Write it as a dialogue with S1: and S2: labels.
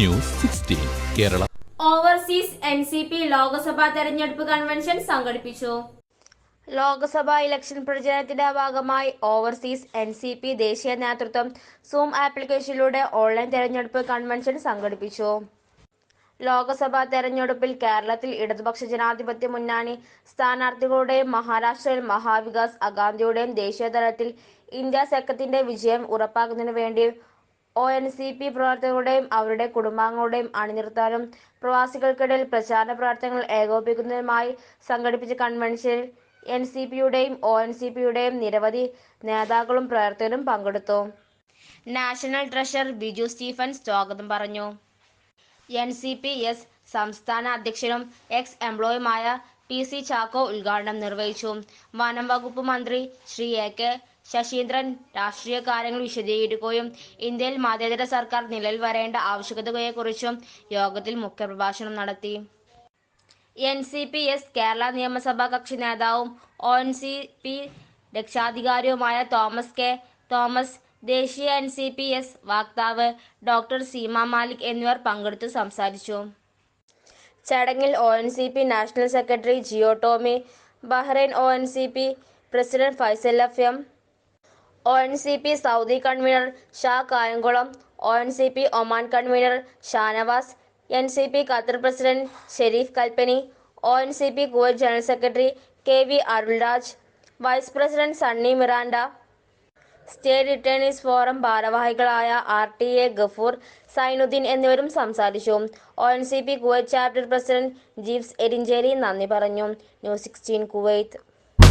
S1: News sixteen Kerala.
S2: Overseas N C P Lok Sabha തെരഞ്ഞെടുപ്പ് convention സംഘടിപ്പിച്ചു.
S3: Lok Sabha election പ്രചരണത്തിന്റെ ഭാഗമായി overseas N C P ദേശീയ നേതൃത്വം സൂം ആപ്ലിക്കേഷനിലൂടെ ഓൺലൈൻ തെരഞ്ഞെടുപ്പ് കൺവെൻഷൻ സംഘടിപ്പിച്ചു. ലോക്സഭാ തെരഞ്ഞെടുപ്പിൽ കേരളത്തിൽ ഇടതുപക്ഷ ജനാധിപത്യ മുന്നണി സ്ഥാനാർത്ഥികളുടെയും മഹാരാഷ്ട്രയിൽ മഹാവികാസ് അഗാന്ധിയുടെയും ദേശീയതലത്തിൽ ഇന്ത്യ സഖ്യത്തിന്റെ വിജയം ഉറപ്പാക്കുന്നതിനു വേണ്ടി ഒ എൻ സി പി പ്രവർത്തകരുടെയും അവരുടെ കുടുംബാംഗങ്ങളുടെയും അണിനിർത്താനും പ്രവാസികൾക്കിടയിൽ പ്രചാരണ പ്രവർത്തനങ്ങൾ ഏകോപിപ്പിക്കുന്നതിനുമായി സംഘടിപ്പിച്ച കൺവെൻഷനിൽ എൻ സി പിയുടെയും ഒ എൻ സി പിയുടെയും നിരവധി നേതാക്കളും പ്രവർത്തകരും പങ്കെടുത്തു. നാഷണൽ ട്രഷറർ ബിജു സ്റ്റീഫൻ സ്വാഗതം പറഞ്ഞു. എൻ സി പി എസ് സംസ്ഥാന അധ്യക്ഷനും എക്സ് എംപ്ലോയുമായ പി സി ചാക്കോ ഉദ്ഘാടനം നിർവഹിച്ചു. വനം വകുപ്പ് മന്ത്രി ശ്രീ എ കെ ശശീന്ദ്രൻ രാഷ്ട്രീയ കാര്യങ്ങൾ വിശദീകരിക്കുകയും ഇന്ത്യയിൽ മതേതര സർക്കാർ നിലവിൽ വരേണ്ട ആവശ്യകതയെക്കുറിച്ചും യോഗത്തിൽ മുഖ്യപ്രഭാഷണം നടത്തി. N C P S Kerala നിയമസഭാ കക്ഷി നേതാവും ഒ എൻ സി പി രക്ഷാധികാരിയുമായ തോമസ് കെ. തോമസ് ദേശീയ എൻ സി പി എസ് വാക്താവ് ഡോക്ടർ സീമ മാലിക് എന്നിവർ പങ്കെടുത്തു സംസാരിച്ചു. ചടങ്ങിൽ O N C P national secretary Jio Tomy Bahrain O N C P president Faisal F. M. O N C P Saudi convener Shah Kayamkulam O N C P Oman convener Shanavas N C P Qatar president Shereef Kalpani O N C P Kuwait general secretary K V Arulraj vice president Sunny Miranda state returners forum ഭാരവാഹികളായ R T A Gafoor Sainuddin എന്നിവരും സംസാരിച്ചു. O N C P Kuwait chapter president Jeeves Erinjeri നന്ദി പറഞ്ഞു. News sixteen Kuwait